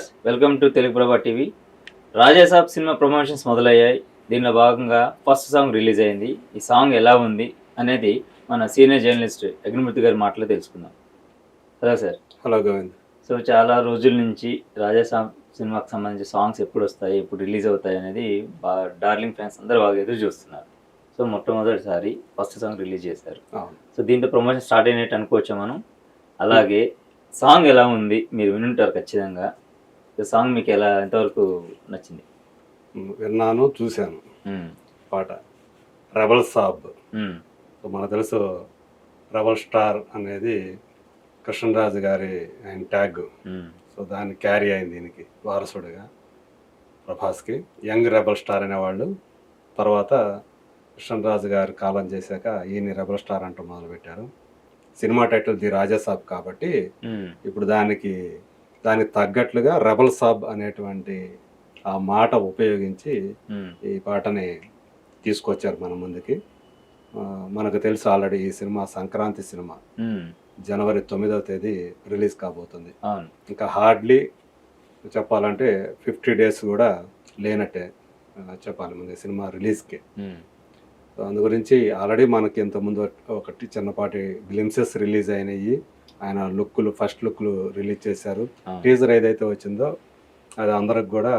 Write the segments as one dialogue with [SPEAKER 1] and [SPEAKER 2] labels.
[SPEAKER 1] Viewers welcome to Telugu ప్రభా TV. Raja Saab cinema promotions మొదలయ్యాయి. దీనిలో భాగంగా ఫస్ట్ సాంగ్ రిలీజ్ అయింది. ఈ సాంగ్ ఎలా ఉంది అనేది మన సీనియర్ జర్నలిస్ట్ అగ్నిమూర్తి గారి మాటలో తెలుసుకుందాం. Hello sir.
[SPEAKER 2] Hello Govind.
[SPEAKER 1] So చాలా రోజుల నుంచి రాజాసాబ్ సినిమాకి సంబంధించి సాంగ్స్ ఎప్పుడు వస్తాయి ఎప్పుడు రిలీజ్ అవుతాయి అనేది బాగా డార్లింగ్ ఫ్యాన్స్ అందరూ బాగా ఎదురు చూస్తున్నారు. సో మొట్టమొదటిసారి ఫస్ట్ సాంగ్ రిలీజ్ చేశారు. సో దీంతో ప్రమోషన్ స్టార్ట్ అయినట్టు అనుకోవచ్చా మనం? అలాగే సాంగ్ ఎలా ఉంది మీరు వినుంటారు ఖచ్చితంగా. సాంగ్ మీకు ఎలా ఎంతవరకు నచ్చింది
[SPEAKER 2] విన్నాను చూశాను
[SPEAKER 1] మ్మ్.
[SPEAKER 2] పాట రెబల్ సాబ్
[SPEAKER 1] మ్మ్.
[SPEAKER 2] సో మనకు తెలుసు రెబల్ స్టార్ అనేది కృష్ణరాజు గారి ఆయన ట్యాగ్
[SPEAKER 1] మ్మ్.
[SPEAKER 2] సో దాన్ని క్యారీ అయింది దీనికి వారసుడిగా ప్రభాస్కి యంగ్ రెబల్ స్టార్ అనేవాళ్ళు తర్వాత కృష్ణరాజు గారు కాలం చేశాక ఈయన రెబల్ స్టార్ అంటూ మొదలుపెట్టారు cinema title the Raja Saab కాబట్టి. ఇప్పుడు దానికి దానికి తగ్గట్లుగా రెబల్ సాబ్ అనేటువంటి ఆ మాట ఉపయోగించి
[SPEAKER 1] మ్మ్.
[SPEAKER 2] ఈ పాటని తీసుకొచ్చారు మన ముందుకి మనకు తెలుసు ఆల్రెడీ ఈ సినిమా సంక్రాంతి సినిమా
[SPEAKER 1] మ్మ్.
[SPEAKER 2] జనవరి తొమ్మిదవ తేదీ రిలీజ్ కాబోతుంది ఇంకా హార్డ్లీ చెప్పాలంటే ఫిఫ్టీ డేస్ కూడా లేనట్టే చెప్పాలి ముందు సినిమా రిలీజ్కి. సో అందు గురించి ఆల్రెడీ మనకి ఇంతకుముందు ఒకటి చిన్నపాటి గ్లిమ్సెస్ రిలీజ్ అయినాయి. ఆయన లుక్లు ఫస్ట్ లుక్లు రిలీజ్ చేశారు. టీజర్ ఏదైతే వచ్చిందో అది అందరికి కూడా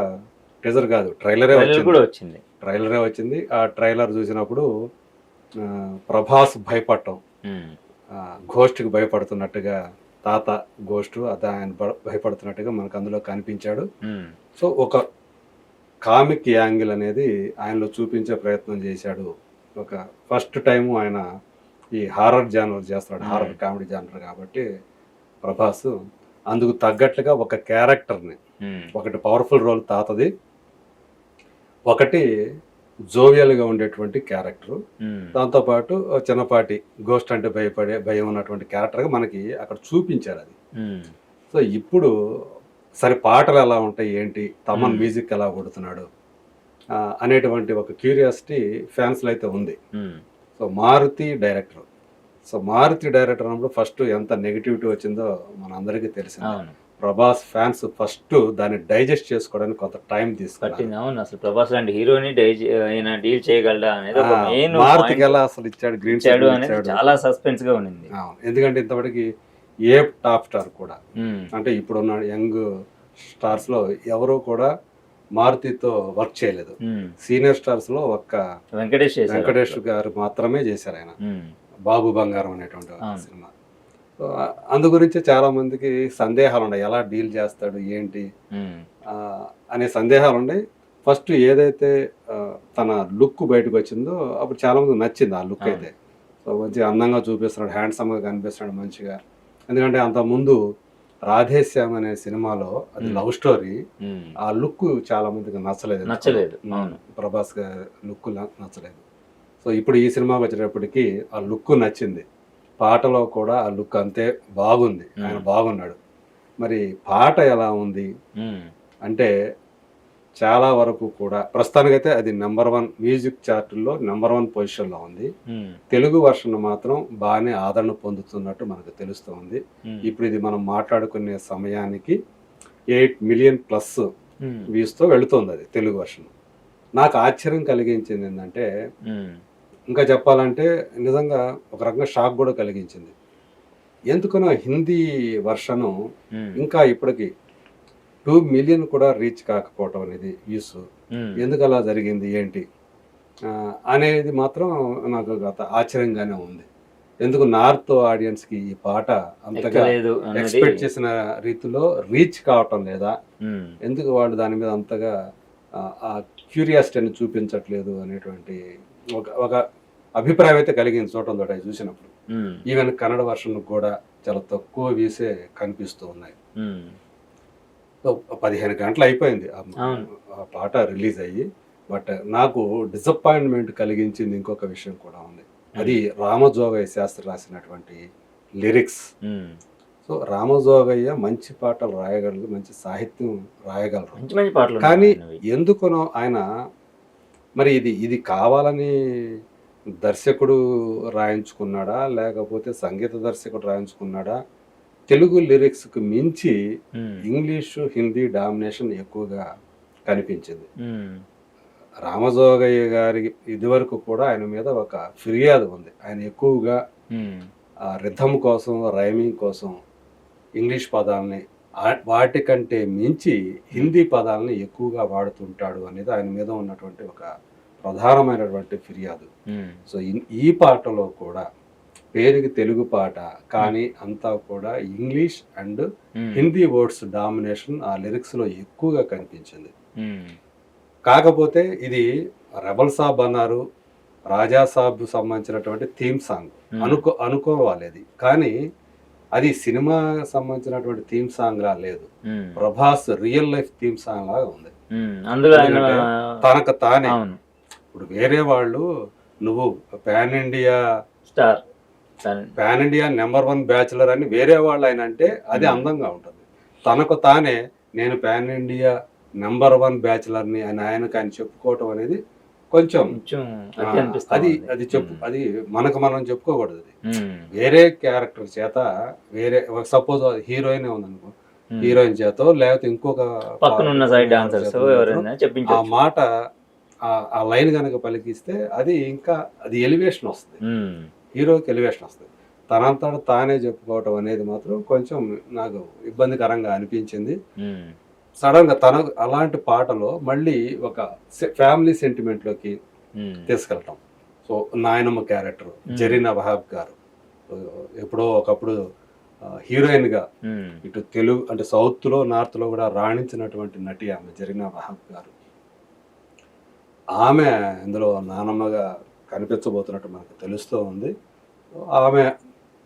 [SPEAKER 2] టీజర్ కాదు ట్రైలరే వచ్చింది.
[SPEAKER 1] కూడా వచ్చింది.
[SPEAKER 2] ట్రైలరే వచ్చింది. ఆ ట్రైలర్ చూసినప్పుడు ప్రభాస్ భయపడటం. ఘోస్ట్కి భయపడుతున్నట్టుగా తాత గోస్ట్ అది ఆయన భయపడుతున్నట్టుగా మనకు అందులో కనిపించాడు. సో ఒక కామిక్ యాంగిల్ అనేది ఆయనలో చూపించే ప్రయత్నం చేశాడు ఒక ఫస్ట్ టైం ఆయన ఈ హారర్ జానర్ చేస్తాడు హారర్ కామెడీ జానర్ కాబట్టి ప్రభాస్ అందుకు తగ్గట్లుగా ఒక క్యారెక్టర్ని. ఒకటి పవర్ఫుల్ రోల్ తాతది ఒకటి జోవియల్గా ఉండేటువంటి క్యారెక్టర్. దాంతోపాటు చిన్నపాటి గోస్ట్ అంటే భయపడే భయం ఉన్నటువంటి క్యారెక్టర్గా మనకి అక్కడ చూపించారు అది. సో ఇప్పుడు సరే పాటలు ఎలా ఉంటాయి ఏంటి తమన్. మ్యూజిక్ ఎలా కొడుతున్నాడు అనేటువంటి ఒక క్యూరియాసిటీ ఫ్యాన్స్లో అయితే ఉంది. So Maruthi director. So Maruthi director అన్నప్పుడు ఫస్ట్ ఎంత నెగిటివిటీ వచ్చిందో మన అందరికీ తెలిసింది ప్రభాస్ ఫ్యాన్స్ ఫస్ట్ దాన్ని డైజెస్ట్ చేసుకోవడానికి కొంత టైం
[SPEAKER 1] అవును అసలు ప్రభాస్ లాంటి హీరోని డీల్ చేయగలడా అనేది
[SPEAKER 2] మారుతికి ఎలా అసలు ఇచ్చాడు గ్రీన్
[SPEAKER 1] ఇచ్చాడు అనేది చాలా సస్పెన్స్గా ఉండింది
[SPEAKER 2] ఎందుకంటే ఇంతవరకు ఏ టాప్ స్టార్ కూడా. అంటే ఇప్పుడున్న యంగ్ స్టార్స్లో ఎవరు కూడా మారుతితో వర్క్ చేయలేదు. సీనియర్ స్టార్స్లో ఒక్క
[SPEAKER 1] వెంకటేష్
[SPEAKER 2] వెంకటేష్ గారు మాత్రమే చేశారు ఆయన. బాబు బంగారం అనేటువంటి. సినిమా. అందు గురించి చాలా మందికి సందేహాలు ఉన్నాయి. ఎలా డీల్ చేస్తాడు ఏంటి? అనే సందేహాలు ఉన్నాయి. ఫస్ట్ ఏదైతే తన లుక్ బయటకు వచ్చిందో అప్పుడు చాలా మంది నచ్చింది ఆ లుక్. అయితే. సో మంచిగా అందంగా చూపిస్తున్నాడు హ్యాండ్సమ్గా కనిపిస్తున్నాడు మంచిగా. ఎందుకంటే అంత ముందు రాధేశ్యామ్ అనే సినిమాలో అది. Love story. ఆ లుక్ చాలా మందికి నచ్చలేదు
[SPEAKER 1] నచ్చలేదు
[SPEAKER 2] ప్రభాస్ లుక్ నచ్చలేదు సో ఇప్పుడు ఈ సినిమాకి వచ్చేటప్పటికి ఆ లుక్ నచ్చింది పాటలో కూడా ఆ లుక్ అంతే బాగుంది ఆయన. బాగున్నాడు మరి పాట ఎలా ఉంది. అంటే చాలా వరకు కూడా ప్రస్తుతానికైతే అది నెంబర్ వన్ మ్యూజిక్ చార్టుల్లో నెంబర్ వన్ పొజిషన్లో ఉంది
[SPEAKER 1] మ్మ్.
[SPEAKER 2] తెలుగు వర్షన్ మాత్రం బాగానే ఆదరణ పొందుతున్నట్టు మనకు తెలుస్తుంది
[SPEAKER 1] మ్మ్.
[SPEAKER 2] ఇప్పుడు ఇది మనం మాట్లాడుకునే సమయానికి ఎయిట్ మిలియన్ ప్లస్. వ్యూస్తో వెళుతుంది అది తెలుగు వర్షన్ నాకు ఆశ్చర్యం కలిగించింది ఏంటంటే
[SPEAKER 1] మ్మ్.
[SPEAKER 2] ఇంకా చెప్పాలంటే నిజంగా ఒక రకంగా షాక్ కూడా కలిగించింది ఎందుకనో హిందీ వర్షను. ఇంకా ఇప్పటికి టూ మిలియన్ కూడా రీచ్ కాకపోవటం అనేది
[SPEAKER 1] మ్మ్.
[SPEAKER 2] ఎందుకు అలా జరిగింది ఏంటి? అనేది మాత్రం నాకు గత ఆశ్చర్యంగానే ఉంది. ఎందుకు నార్త్ ఆడియన్స్కి ఈ పాట అంతగా ఎక్స్పెక్ట్ చేసిన రీతిలో రీచ్ కావటం లేదా. ఎందుకు వాళ్ళు దాని మీద అంతగా ఆ, క్యూరియాసిటీని చూపించట్లేదు అనేటువంటి ఒక ఒక అభిప్రాయం అయితే కలిగింది చూడటం తోట చూసినప్పుడు. ఈవెన్ కన్నడ వర్షన్ కూడా చాలా తక్కువ వీసే కనిపిస్తూ ఉన్నాయి. పదిహేను గంటలు అయిపోయింది. ఆ- పాట రిలీజ్ అయ్యి బట్ నాకు డిసప్పాయింట్మెంట్ కలిగించింది ఇంకొక విషయం కూడా ఉంది. అది రామజోగయ్య శాస్త్రి రాసినటువంటి లిరిక్స్. సో రామజోగయ్య మంచి పాటలు రాయగలరు మంచి సాహిత్యం రాయగలరు. కానీ ఎందుకనో ఆయన మరి ఇది ఇది కావాలని దర్శకుడు రాయించుకున్నాడా లేకపోతే సంగీత దర్శకుడు రాయించుకున్నాడా తెలుగు లిరిక్స్కి మించి ఇంగ్లీషు హిందీ డామినేషన్ ఎక్కువగా కనిపించింది. రామజోగయ్య గారి ఇదివరకు కూడా ఆయన మీద ఒక ఫిర్యాదు ఉంది. ఆయన ఎక్కువగా రిథమ్ కోసం రైమింగ్ కోసం ఇంగ్లీష్ పదాలని వాటికంటే మించి హిందీ పదాలని ఎక్కువగా వాడుతుంటాడు అనేది ఆయన మీద ఉన్నటువంటి ఒక ప్రధానమైనటువంటి ఫిర్యాదు. సో ఈ పాటలో కూడా పేరుకి తెలుగు పాట కానీ అంతా కూడా English and Hindi words domination ఆ లిరిక్స్లో ఎక్కువగా కనిపించింది. కాకపోతే ఇది రెబల్ సాబ్ అన్నారు రాజా సాబ్ సంబంధించినటువంటి థీమ్ సాంగ్. అనుకో అనుకోవాలి అది కానీ అది సినిమా సంబంధించినటువంటి థీమ్ సాంగ్ లా లేదు. Prabhas real life theme song లాగా ఉంది.
[SPEAKER 1] అందులో
[SPEAKER 2] తనకు తానే. ఇప్పుడు వేరే వాళ్ళు నువ్వు pan India
[SPEAKER 1] star.
[SPEAKER 2] Pan India number one bachelor అని వేరే వాళ్ళు ఆయన అంటే అది
[SPEAKER 1] Hmm.
[SPEAKER 2] అందంగా ఉంటుంది. తనకు తానే నేను పాన్ ఇండియా నెంబర్ వన్ బ్యాచులర్ని అని ఆయనకు ఆయన చెప్పుకోవటం అనేది కొంచెం
[SPEAKER 1] అది
[SPEAKER 2] అది చెప్పు అది మనకు మనం చెప్పుకోకూడదు అది.
[SPEAKER 1] ఉమ్,
[SPEAKER 2] వేరే క్యారెక్టర్ చేత వేరే సపోజ్ హీరోయిన్ ఉందనుకో. హీరోయిన్ చేత లేకపోతే ఇంకొక
[SPEAKER 1] సైడ్ డాన్సర్స్
[SPEAKER 2] ఆ మాట ఆ- లైన్ కనుక పలికిస్తే అది ఇంకా అది ఎలివేషన్ వస్తుంది. హీరోకి ఎలివేషన్ వస్తుంది. తనంతట తానే చెప్పుకోవటం అనేది మాత్రం కొంచెం నాకు ఇబ్బందికరంగా అనిపించింది. సడన్గా తన అలాంటి పాటలో మళ్ళీ ఒక ఫ్యామిలీ సెంటిమెంట్లోకి
[SPEAKER 1] ఉమ్,
[SPEAKER 2] తీసుకెళ్ళటం. సో నాయనమ్మ క్యారెక్టర్ జరీనా వహాబ్ గారు. ఎప్పుడో ఒకప్పుడు
[SPEAKER 1] హీరోయిన్గా
[SPEAKER 2] ఇటు తెలుగు అంటే సౌత్లో నార్త్లో కూడా రాణించినటువంటి నటి ఆమె జరీనా వహాబ్ గారు. ఆమె ఇందులో నానమ్మగా కనిపించబోతున్నట్టు మనకు తెలుస్తూ ఉంది. ఆమె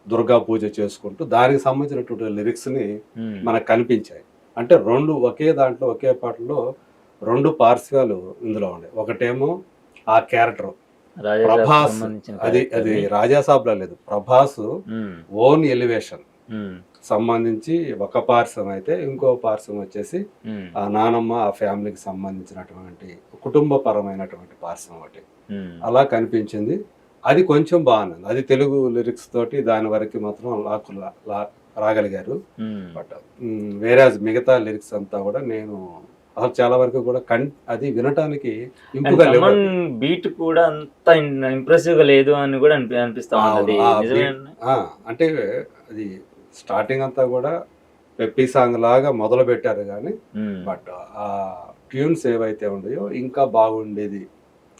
[SPEAKER 2] దుర్గా పూజ చేసుకుంటూ దానికి సంబంధించినటువంటి లిరిక్స్ని
[SPEAKER 1] ఉమ్,
[SPEAKER 2] మనకు కనిపించాయి. అంటే రెండు ఒకే దాంట్లో ఒకే పాటలో రెండు పార్శ్వాలు ఇందులో ఉన్నాయి. ఒకటేమో ఆ క్యారెక్టర్ ప్రభాస్. అది అది రాజాసాబ్లా లేదు. Prabhas own elevation. సంబంధించి ఒక పార్శ్వం అయితే ఇంకో పార్శ్వం వచ్చేసి ఆ నానమ్మ ఆ ఫ్యామిలీకి సంబంధించినటువంటి కుటుంబపరమైనటువంటి పార్శ్వం ఒకటి.
[SPEAKER 1] ఉమ్,
[SPEAKER 2] అలా కనిపించింది. అది కొంచెం బాగుంది. అది తెలుగు లిరిక్స్ తోటి దాని వరకు మాత్రం లాకు రాగలిగారు. బట్ వేరే మిగతా లిరిక్స్ అంతా కూడా నేను అసలు చాలా వరకు కూడా కన్ అది వినటానికి
[SPEAKER 1] బీట్ కూడా అంత ఇంప్రెసివ్గా లేదు అని కూడా అనిపి- అనిపిస్తా
[SPEAKER 2] అంటే అది స్టార్టింగ్ అంతా కూడా పెప్పీ సాంగ్ లాగా మొదలు పెట్టారు కానీ బట్ ఆ ట్యూన్స్ ఏవైతే ఉన్నాయో ఇంకా బాగుండేది.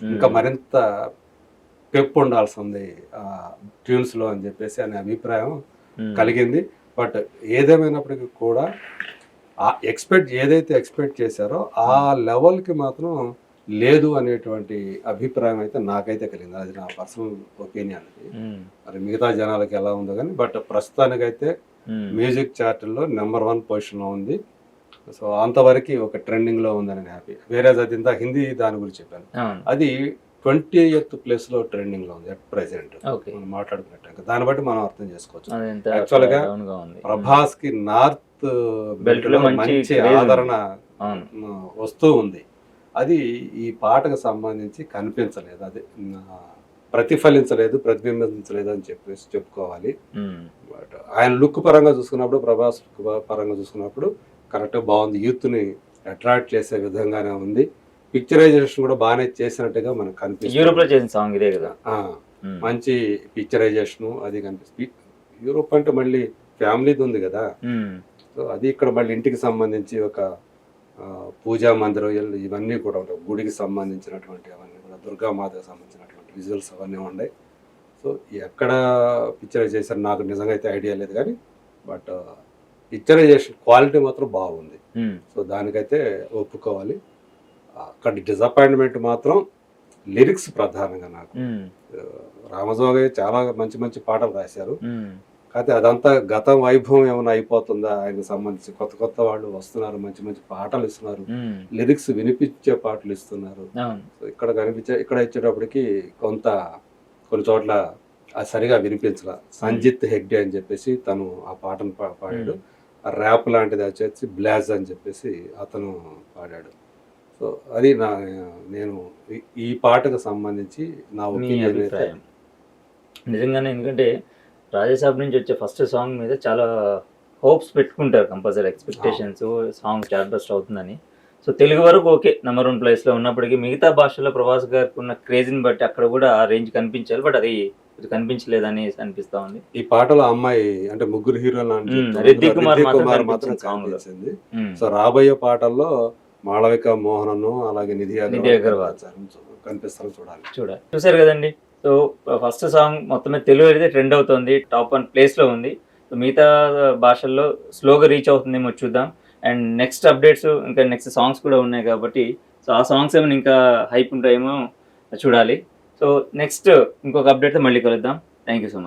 [SPEAKER 2] ఇంకా మరింత పెప్పు ఉండాల్సింది ఆ ట్యూన్స్లో అని చెప్పేసి అనే అభిప్రాయం కలిగింది. బట్ ఏదేమైనప్పటికీ కూడా ఆ ఎక్స్పెక్ట్ ఏదైతే ఎక్స్పెక్ట్ చేశారో ఆ లెవెల్కి మాత్రం లేదు అనేటువంటి అభిప్రాయం అయితే నాకైతే కలిగింది. అది నా పర్సనల్ ఒపీనియన్ అది. మరి మిగతా జనాలకి ఎలా ఉందో కానీ బట్ ప్రస్తుతానికైతే మ్యూజిక్ చార్ట్లో నెంబర్ వన్ పొజిషన్లో ఉంది. సో అంతవరకు ఒక ట్రెండింగ్లో ఉందని హ్యాపీ. వేరే అది ఇంత హిందీ దాని గురించి చెప్పాను. అది ట్వంటీ ఎయిత్ ప్లేస్లో ట్రెండింగ్లో ఉంది అట్ ప్రెసెంట్ మనం మాట్లాడుకున్నట్టు దాన్ని బట్టి మనం అర్థం చేసుకోవచ్చు. Actual గా ప్రభాస్కి నార్త్
[SPEAKER 1] Belt లో
[SPEAKER 2] లో
[SPEAKER 1] మంచి
[SPEAKER 2] ఆదరణ వస్తూ ఉంది. అది ఈ పాటకు సంబంధించి కనిపించలేదు. అది ప్రతిఫలించలేదు ప్రతిబింబించలేదు అని చెప్పేసి చెప్పుకోవాలి. బట్ ఆయన లుక్ పరంగా చూసుకున్నప్పుడు ప్రభాస్ పరంగా చూసుకున్నప్పుడు కరెక్ట్ బాగుంది. యూత్ని అట్రాక్ట్ చేసే విధంగానే ఉంది. పిక్చరైజేషన్ కూడా బాగానే చేసినట్టుగా మనకు
[SPEAKER 1] యూరోప్లో
[SPEAKER 2] కనిపిస్తుంది
[SPEAKER 1] చేసిన సాంగ్ ఇదే కదా.
[SPEAKER 2] మంచి పిక్చరైజేషన్ అది కనిపిస్తుంది. యూరోప్ అంటే మళ్ళీ ఫ్యామిలీది ఉంది కదా. సో అది ఇక్కడ మళ్ళీ ఇంటికి సంబంధించి ఒక పూజా మందిరం ఇవన్నీ కూడా ఉంటాయి. గుడికి సంబంధించినటువంటి అవన్నీ కూడా దుర్గామాతకు సంబంధించినటువంటి విజువల్స్ అవన్నీ ఉన్నాయి. సో ఎక్కడ పిక్చరైజ్ చేశారు నాకు నిజంగా అయితే ఐడియా లేదు కానీ బట్ పిక్చరైజేషన్ క్వాలిటీ మాత్రం బాగుంది. సో దానికైతే ఒప్పుకోవాలి. అక్కడ డిసప్పాయింట్మెంట్ మాత్రం లిరిక్స్ ప్రధానంగా నాకు.
[SPEAKER 1] ఉమ్,
[SPEAKER 2] రామజోగయ్య చాలా మంచి మంచి పాటలు రాశారు.
[SPEAKER 1] ఉమ్,
[SPEAKER 2] కాకపోతే అదంతా గత వైభవం ఏమైనా అయిపోతుందా? ఆయనకు సంబంధించి కొత్త కొత్త వాళ్ళు వస్తున్నారు మంచి మంచి పాటలు ఇస్తున్నారు లిరిక్స్ వినిపించే పాటలు ఇస్తున్నారు. ఇక్కడ కనిపించే ఇక్కడ ఇచ్చేటప్పటికి కొంత కొన్ని చోట్ల అది సరిగా వినిపించాల. సంజిత్ హెగ్డే అని చెప్పేసి తను ఆ పాటను పాడాడు. ఆ ర్యాప్ లాంటిది వచ్చేసి బ్లాజ్ అని చెప్పేసి అతను పాడాడు. సో అది నా నేను ఈ- పాటకు సంబంధించి నా ఒపీనియన్ అయితే
[SPEAKER 1] నిజంగానే ఎందుకంటే రాజాసాబ్ నుంచి వచ్చే ఫస్ట్ సాంగ్ మీద చాలా హోప్స్ పెట్టుకుంటారు compulsory expectations song chart bust అవుతుందని సో తెలుగు వరకు ఓకే నెంబర్ వన్ ప్లేస్లో ఉన్నప్పటికీ మిగతా భాషల్లో ప్రభాస్ గారికి ఉన్న క్రేజ్ని బట్టి అక్కడ కూడా ఆ రేంజ్ కనిపించాలి బట్ అది కనిపించలేదని అనిపిస్తా ఉంది
[SPEAKER 2] ఈ పాటలో అమ్మాయి అంటే ముగ్గురు హీరోలు. చెప్తారు.
[SPEAKER 1] రిద్ది కుమార్ మాత్రం
[SPEAKER 2] కుమార్
[SPEAKER 1] కనిపించింది.
[SPEAKER 2] సో రాబోయే పాటల్లో మాళవిక మోహనను అలాగే నిధి
[SPEAKER 1] నిధి అగర్వాల్.
[SPEAKER 2] కనిపిస్తారు చూడాలి
[SPEAKER 1] చూడాలి చూసారు కదండి సో ఫస్ట్ సాంగ్ మొత్తమే తెలుగు అయితే ట్రెండ్ అవుతుంది టాప్ వన్ ప్లేస్లో ఉంది. సో మిగతా భాషల్లో స్లోగా రీచ్ అవుతుందేమో చూద్దాం. అండ్ నెక్స్ట్ అప్డేట్స్ ఇంకా నెక్స్ట్ సాంగ్స్ కూడా ఉన్నాయి కాబట్టి సో ఆ సాంగ్స్ ఏమైనా ఇంకా హైప్ ఉంటాయేమో చూడాలి. సో నెక్స్ట్ ఇంకొక అప్డేట్తో మళ్ళీ కలుద్దాం. Thank you so much